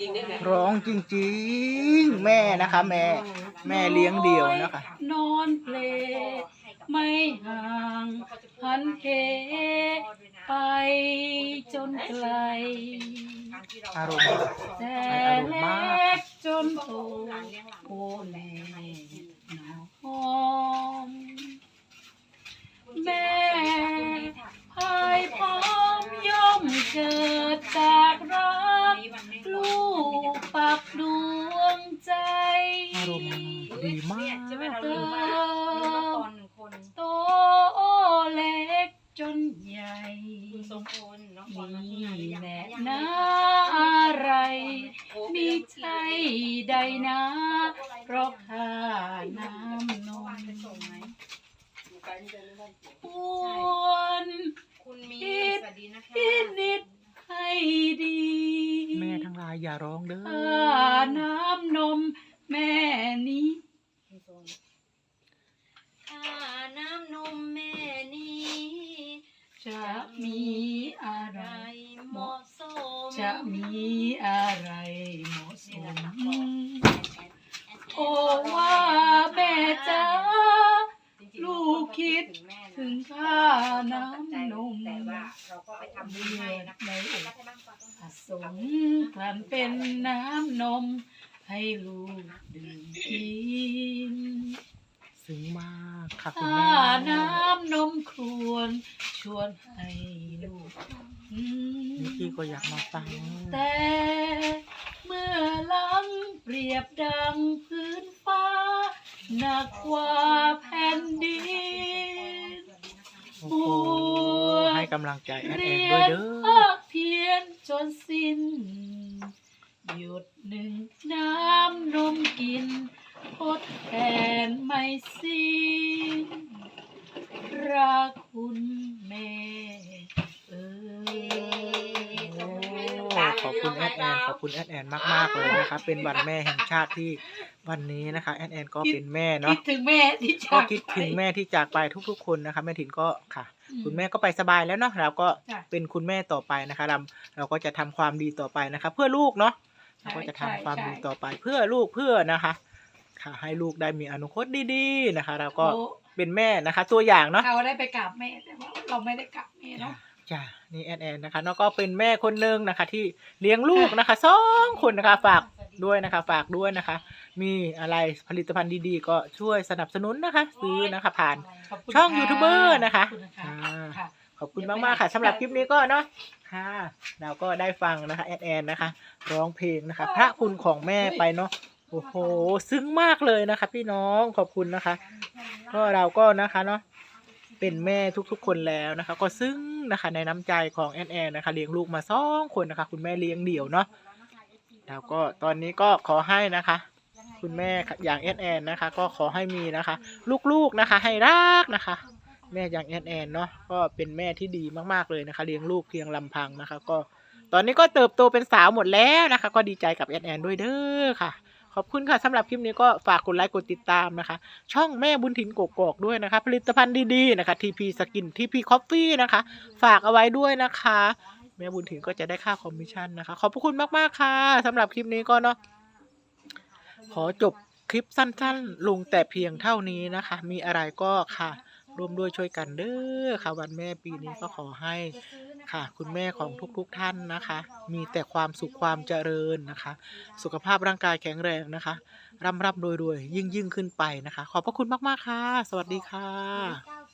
จริงเนี่ยนะร้องจริงๆ แม่นะคะ แม่ แม่เลี้ยงเดี่ยวนะคะ นอนเพลไม่ห่างหันเหไปจนไกล อารมณ์ แต่อารมณ์มากเล็กจนโตโอ้แม่ มณ์ดีมากเติมโตเล็กจนใหญ่สมีแน่นาอะไร มีใจใดนะ เพราะข้าน้ำนมควรคุณมีสวัสดีนะคะพินิดให้ดีแม่ทั้งหลายอย่าร้องเด้อ ข้าน้ำนมแม่นี้ ค่าน้ำนมแม่นี้จะมีอะไรเหมาะสม จะมีอะไรเหมาะสม โอ้ว่าแม่จ๋าลูกคิดถึงค่าน้ำนมแต่ว่าเราก็ไปทำบุญให้นะคะในอกรัฐบาลก่อนต้องผสมกลั่นเป็นน้ำนมให้ลูกดื่มกิน ซึ้งมาก ค่ะคุณถ้าแม่น้ำนมควรชวนให้ลูกอืมนิกกี้ก็อยากมาฟัง แต่เมื่อหลังเปรียบดังพื้นฟ้า หนักกว่าแผ่นดิน โอ้โห ให้กำลังใจแอดแอเรีนยด้วยนเด้อภาคเพียรจนสิ้น หยุดหนึ่งน้ำนมกินทดแทนไม่สิ้ นรักคุณแม่เออ โอ้ขอบคุณแอดแอนขอบคุณแอดแอนมากๆเลยนะคะเป็นวันแม่แห่งชาติที่วันนี้นะคะแอดแอนก็เป็นแม่คิเนาะดถึงแม่ที่ก็จากคิดถึงแม่ที่จากไปทุกๆ คนนะคะแม่ถิ่นก็ค่ะ อืมคุณแม่ก็ไปสบายแล้วเนาะเราก็จ้ะเป็นคุณแม่ต่อไปนะคะเราเราก็จะทำความดีต่อไปนะคะ เพื่อลูกเนาะใช่เราก็จะทำใช่ความใช่ดีต่อไปเพื่อลูกเพื่อนะคะ ค่ะ ให้ลูกได้มีอนาคตดีๆนะคะ เราก็โอ้ เป็นแม่นะคะ ตัวอย่างเนาะเขาได้ไปกราบแม่แต่ว่าเราไม่ได้กราบแม่เนาะจ้ะนี่แอนแอนนะคะแล้วก็เป็นแม่คนหนึ่งนะคะ ที่เลี้ยงลูกนะคะสองคนนะคะฝากด้วยนะคะ ฝากด้วยนะคะ มีอะไรผลิตภัณฑ์ดีๆ ก็ช่วยสนับสนุนนะคะ ซื้อนะคะ ผ่านขอบคุณช่องค่ะยูทูบเบอร์นะคะขอบณอ่าค่ะขอบคุณมากๆค่ะสำหรับคลิปนี้ก็เนาะค่ะ เราก็ได้ฟังนะคะแอนแอนนะคะ ร้องเพลงนะคะ พระคุณของแม่ไปเนาะ โอ้โห ซึ้งมากเลยนะคะ พี่น้องขอบคุณนะคะ ก็เราก็นะคะเนาะเป็นแม่ทุกๆ คนแล้วนะคะ ก็ซึ้งนะคะในน้ำใจของแอนแอนนะคะเลี้ยงลูกมาสองคนนะคะ คุณแม่เลี้ยงเดี่ยวเนาะแล้วก็ตอนนี้ก็ขอให้นะคะ คุณแม่อย่างแอนแอนนะคะ ก็ขอให้มีนะคะ ลูกๆนะคะ ให้รักนะคะ แม่อย่างแอนแอนเนาะก็เป็นแม่ที่ดีมากๆเลยนะคะ เลี้ยงลูกเพียงลำพังนะคะ ก็ตอนนี้ก็เติบโตเป็นสาวหมดแล้วนะคะ ก็ดีใจกับแอนแอนด้วยเด้อค่ะ ขอบคุณค่ะสำหรับคลิปนี้ก็ฝากกดไลค์กดติดตามนะคะ ช่องแม่บุญถิ่นกกอกด้วยนะคะ ผลิตภัณฑ์ดีๆนะคะ TP สกิน TP Coffee นะคะ ฝากเอาไว้ด้วยนะคะ แม่บุญถิ่นก็จะได้ค่าคอมมิชชั่นนะคะ ขอบพระคุณมากๆค่ะสำหรับคลิปนี้ก็เนาะขอจบคลิปสั้นๆ ลงแต่เพียงเท่านี้นะคะ มีอะไรก็ค่ะร่วมด้วยช่วยกันเด้อค่ะ วันแม่ปีนี้ก็ขอให้ ค่ะ คุณแม่ของทุกๆท่านนะคะ มีแต่ความสุขความเจริญนะคะ สุขภาพร่างกายแข็งแรงนะคะร่ำร่ำรวยรวยยิ่งยิ่งขึ้นไปนะคะ ขอบพระคุณมาก ๆ ค่ะ สวัสดีค่ะ